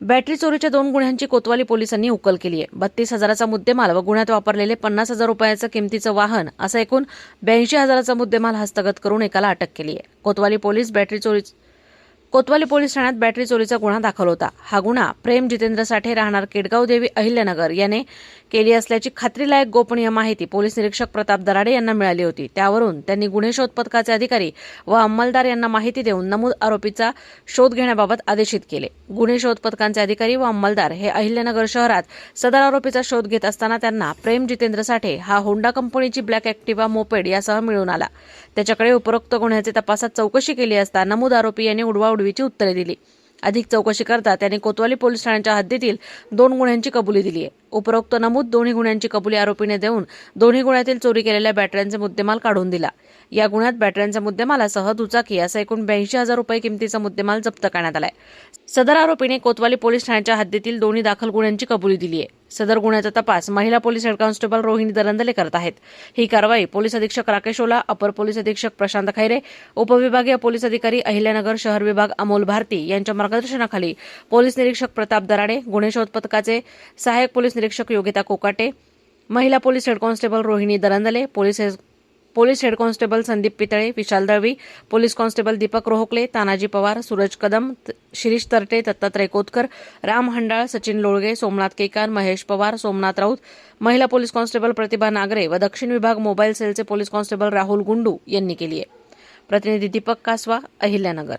Battery चोरीच्या दोन गुन्ह्यांची कोतवाली पोलिसांनी उकल केली आहे. बत्तीस हजाराचा मुद्देमाल व गुन्ह्यात वापरलेले पन्नास हजार रुपयाचं किमतीचं वाहन असं एकूण ब्याऐंशी हजाराचा मुद्देमाल हस्तगत करून एकाला अटक केली आहे. कोतवाली पोलीस बॅटरी चोरी कोतवाली पोलीस ठाण्यात बॅटरी चोरीचा गुन्हा दाखल होता. हा गुन्हा प्रेम जितेंद्र साठे राहणार केडगाव देवी अहिल्यानगर याने केली असल्याची खात्रीलायक गोपनीय माहिती पोलीस निरीक्षक प्रताप दराडे यांना मिळाली होती. त्यावरून त्यांनी गुन्हे शोध पथकाचे अधिकारी व अंमलदार यांना माहिती देऊन नमूद आरोपीचा शोध घेण्याबाबत आदेशित केले. गुन्हे शोध पथकांचे अधिकारी व अंमलदार हे अहिल्यानगर शहरात सदर आरोपीचा शोध घेत असताना त्यांना प्रेम जितेंद्र साठे हा होंडा कंपनीची ब्लॅक ऍक्टिव्हा मोपेड यासह मिळून आला. त्याच्याकडे उपरोक्त गुन्ह्याचे तपासात चौकशी केली असता नमूद आरोपी यांनी पूर्वीची उत्तरे दिली. अधिक चौकशी करता त्यांनी कोतवाली पोलीस ठाण्याच्या हद्दीतील दोन गुन्ह्यांची कबुली दिली आहे. उपरोक्त नमूद दोन्ही गुन्ह्यांची कबुली आरोपीने देऊन दोन्ही गुन्ह्यातील चोरी केलेल्या बॅटऱ्यांचे मुद्देमाल काढून दिला. या गुन्ह्यात बॅटऱ्यांचा मुद्देमालासह दुचाकी असा एकूण ब्याऐंशी हजार रुपये किमतीचा मुद्देमाल जप्त करण्यात आलाय. सदर आरोपीने कोतवाली पोलीस ठाण्याच्या हद्दीतील दोन्ही दाखल गुन्ह्यांची कबुली दिली आहे. सदर गुन्ह्याचा तपास महिला police head constable Rohini Darandale करत आहेत. ही कारवाई पोलीस अधीक्षक राकेश ओला अपर पोलीस अधीक्षक प्रशांत खैरे उपविभागीय पोलीस अधिकारी अहिल्यानगर शहर विभाग अमोल भारती यांच्या मार्गदर्शनाखाली पोलीस निरीक्षक प्रताप दराडे गुन्हे शोध पथकाचे सहाय्यक पोलीस निरीक्षक योगिता कोकाटे महिला police head constable Rohini Darandale police police head constable Sandeep Pitale Vishal Dalvi police constable Deepak Rohakale Tanaji Pawar Suraj Kadam त- शिरीष तरटे दत्तात्रय कोतकर राम हंडाळ सचिन लोळगे सोमनाथ केकान महेश पवार सोमनाथ राऊत महिला पोलीस कॉन्स्टेबल प्रतिभा नागरे व दक्षिण विभाग मोबाईल सेलचे पोलीस कॉन्स्टेबल राहुल गुंडू यांनी केली आहे. प्रतिनिधी दीपक कासवा अहिल्यानगर.